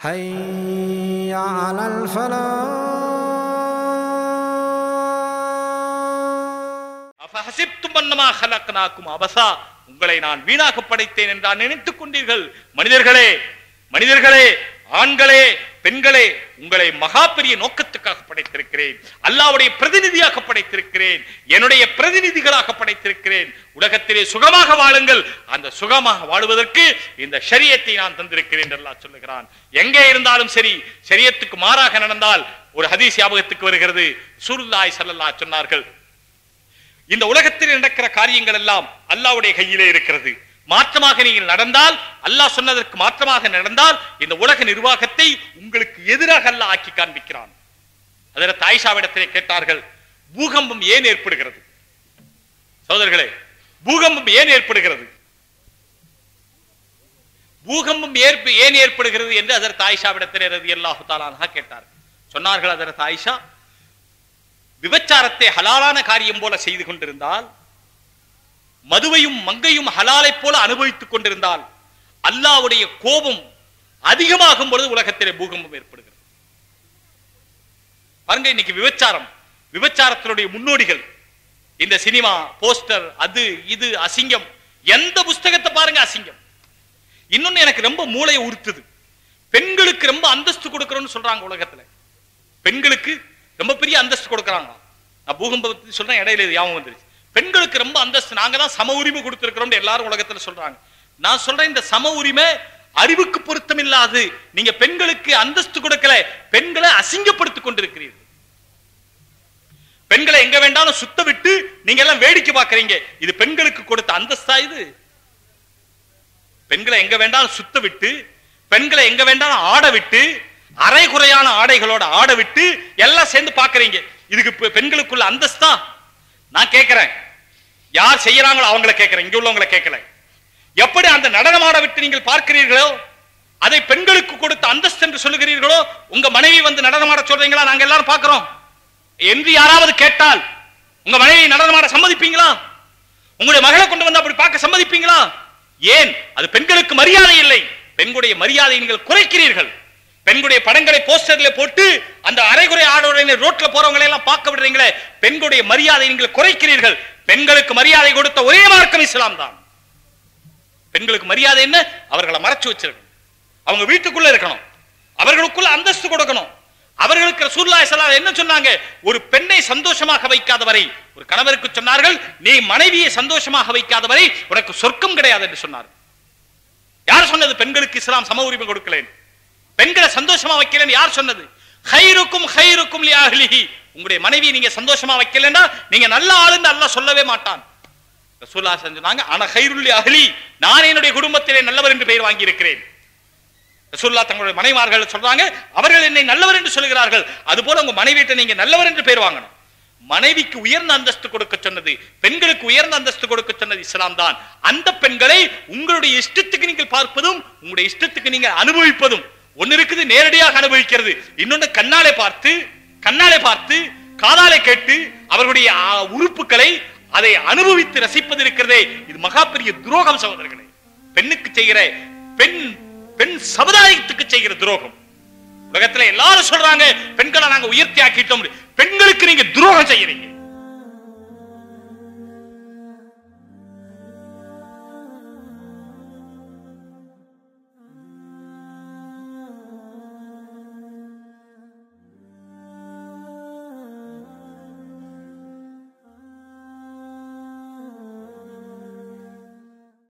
حي على الفلاح அஃபஹசிப்தும் அன்னமா ஹலக்னாக்கும் அபசா உங்களை நான் வீணாக படைத்தேன் என்றால் நினைத்துக் கொண்டீர்கள் மனிதர்களே மனிதர்களே ஆண்களே பெண்களே உங்களை மகா பெரிய நோக்கத்துக்காக படைத்திருக்கிறேன். அல்லாவுடைய பிரதிநிதியாக படைத்திருக்கிறேன். என்னுடைய பிரதிநிதிகளாக படைத்திருக்கிறேன். உலகத்திலே சுகமாக வாழுங்கள். அந்த சுகமாக வாழுவதற்கு இந்த சரியத்தை நான் தந்திருக்கிறேன் என்று அல்லாஹ் சொல்லுகிறான். எங்கே இருந்தாலும் சரி சரியத்துக்கு மாறாக நடந்தால் ஒரு ஹதீஸ் ஞாபகத்துக்கு வருகிறது. சூருல்லாய் சல்லல்லா சொன்னார்கள் இந்த உலகத்தில் நடக்கிற காரியங்கள் எல்லாம் அல்லாவுடைய கையிலே இருக்கிறது. மாற்றமாக நீங்கள் நடந்தால் அல்லாஹ் சொன்னதற்கு மாற்றமாக நடந்தால் இந்த உலக நிர்வாகத்தை உங்களுக்கு எதிராக அல்லாஹ் ஆக்கி காண்பிக்கிறான். அதில் தாய்ஷாவிடத்திலே கேட்டார்கள் பூகம்பம் ஏன் ஏற்படுகிறது? சோதர்களே பூகம்பம் ஏன் ஏற்படுகிறது? பூகம்பம் ஏற்பு ஏன் ஏற்படுகிறது? என்று அதர் ஆயிஷாவிடத்திலே ரதி அல்லாஹு தாலானஹா கேட்டார் சொன்னார்கள் அதர் தாய்ஷா விபச்சாரத்தை ஹலாலான காரியம் போல செய்து கொண்டிருந்தால் மதுவையும் மங்கையும் ஹலாலைப் போல அனுபவித்துக் கொண்டிருந்தால் அல்லாவுடைய கோபம் அதிகமாகும் பொழுது உலகத்திலே பூகம்பம் ஏற்படுகிறது. பாருங்க இன்னைக்கு விபச்சாரம். விபச்சாரத்தினுடைய முன்னோடிகள். இந்த சினிமா போஸ்டர் அது இது அசிங்கம். எந்த புஸ்தகத்தை பாருங்க அசிங்கம். இன்னொன்னு எனக்கு ரொம்ப மூளையை உறுத்துது. பெண்களுக்கு ரொம்ப அந்தஸ்து கொடுக்கறோம்னு சொல்றாங்க உலகத்துல. பெண்களுக்கு ரொம்ப பெரிய அந்தஸ்து கொடுக்கறாங்க. நான் பூகம்பத்தை பத்தி சொல்றேன் இடையில இது யாவும் வந்துருச்சு. பெண்களுக்கு ரொம்ப அந்தஸ்து நாங்க தான் சம உரிமை கொடுத்துருக்கிறோம் எல்லாரும் உலகத்துல சொல்றாங்க. நான் சொல்றேன் இந்த சம உரிமை அறிவுக்கு பொருத்தம் இல்லாது நீங்க பெண்களுக்கு அந்தஸ்து கொடுக்கல பெண்களை அசிங்க அசிங்கப்படுத்திக் கொண்டிருக்கிறீர்கள். பெண்களை எங்க வேண்டாலும் சுத்த விட்டு நீங்க எல்லாம் வேடிக்கை பார்க்கறீங்க. இது பெண்களுக்கு கொடுத்த அந்தஸ்தா இது. பெண்களை எங்க வேண்டாலும் சுத்த விட்டு பெண்களை எங்க வேண்டாலும் ஆட விட்டு அரை குறையான ஆடைகளோட ஆட விட்டு எல்லாம் சேர்ந்து பாக்குறீங்க இதுக்கு பெண்களுக்குள்ள அந்தஸ்தா? நான் கேட்கிறேன். யார் செய்யறாங்களோ அவங்களை கேட்கிறேன். இங்க உள்ளவங்களை கேட்கல. எப்படி அந்த நடனமாட விட்டு நீங்கள் பார்க்கிறீர்களோ? அதை பெண்களுக்கு கொடுத்த அந்தஸ்து என்று சொல்லுகிறீர்களோ உங்க மனைவி வந்து நடனமாட சொல்றீங்களா? நாங்க எல்லாரும் பார்க்கிறோம். என்று யாராவது கேட்டால் உங்க மனைவி நடனமாட சம்மதிப்பீங்களா? உங்களுடைய மகளை கொண்டு வந்து அப்படி பார்க்க சம்மதிப்பீங்களா? ஏன்? அது பெண்களுக்கு மரியாதை இல்லை. பெண்களுடைய மரியாதை நீங்கள் குறைக்கிறீர்கள். பெண்களுடைய படங்களை போஸ்டர்ல போட்டு அந்த அரைகுறை ஆடோட ரோட்ல போறவங்களை எல்லாம் பார்க்க விடுறீங்களே பெண்களுடைய மரியாதை நீங்கள் குறைக்கிறீர்கள். பெண்களுக்கு மரியாதை கொடுத்த ஒரே மார்க்கம் இஸ்லாம் தான். பெண்களுக்கு மரியாதை என்ன? அவர்களை மறைச்சு வச்சிருக்கணும் அவங்க வீட்டுக்குள்ள இருக்கணும். அவர்களுக்குள்ள அந்தஸ்து கொடுக்கணும். அவர்களுக்கு ரசூல்லா ஸல்லல்லாஹு என்ன சொன்னாங்க? ஒரு பெண்ணை சந்தோஷமாக வைக்காத வரை ஒரு கணவருக்கு சொன்னார்கள் நீ மனைவியை சந்தோஷமாக வைக்காத வரை உனக்கு சொர்க்கம் கிடையாது என்று சொன்னார் யார் சொன்னது? பெண்களுக்கு இஸ்லாம் சம உரிமை கொடுக்கலேன். பெண்களை சந்தோஷமா வைக்கலன்னு யார் சொன்னது? ஹைருக்கும் ஹைருக்கும் லி உங்களுடைய மனைவி நீங்க சந்தோஷமா வைக்கலன்னா நீங்க நல்ல ஆளுன்னு அல்லாஹ் சொல்லவே மாட்டான். ரசூல்லா சொன்னாங்க ஆனா ஹைருல்லி அஹ்லி. நான் என்னுடைய குடும்பத்திலே நல்லவர் என்று பெயர் வாங்கி இருக்கிறேன் ரசூல்லா தங்களுடைய மனைவார்கள் சொல்றாங்க அவர்கள் என்னை நல்லவர் என்று சொல்கிறார்கள். அதுபோல உங்க மனைவியிட்ட நீங்க நல்லவர் என்று பெயர் வாங்கணும். மனைவிக்கு உயர்ந்த அந்தஸ்து கொடுக்க சொன்னது பெண்களுக்கு உயர்ந்த அந்தஸ்து கொடுக்க சொன்னது இஸ்லாம் தான். அந்த பெண்களை உங்களுடைய இஷ்டத்துக்கு நீங்கள் பார்ப்பதும் உங்களுடைய இஷ்டத்துக்கு நீங்க அனுபவிப்பதும். ஒன்னு இருக்குது நேரடியாக அனுபவிக்கிறது. இன்னொன்னு கண்ணாலே பார்த்து கண்ணாலே பார்த்து காதாலே கேட்டு அவர்களுடைய உறுப்புகளை அதை அனுபவித்து ரசிப்பது இருக்கிறதே. இது மகா பெரிய துரோகம் சகோதரர்களே. பெண்ணுக்கு செய்கிற பெண் பெண் சமுதாயத்துக்கு செய்கிற துரோகம். உலகத்துல எல்லாரும் சொல்றாங்க பெண்களை நாங்க உயர்த்தி ஆக்கிட்டோம் பெண்களுக்கு நீங்க துரோகம் செய்யறீங்க.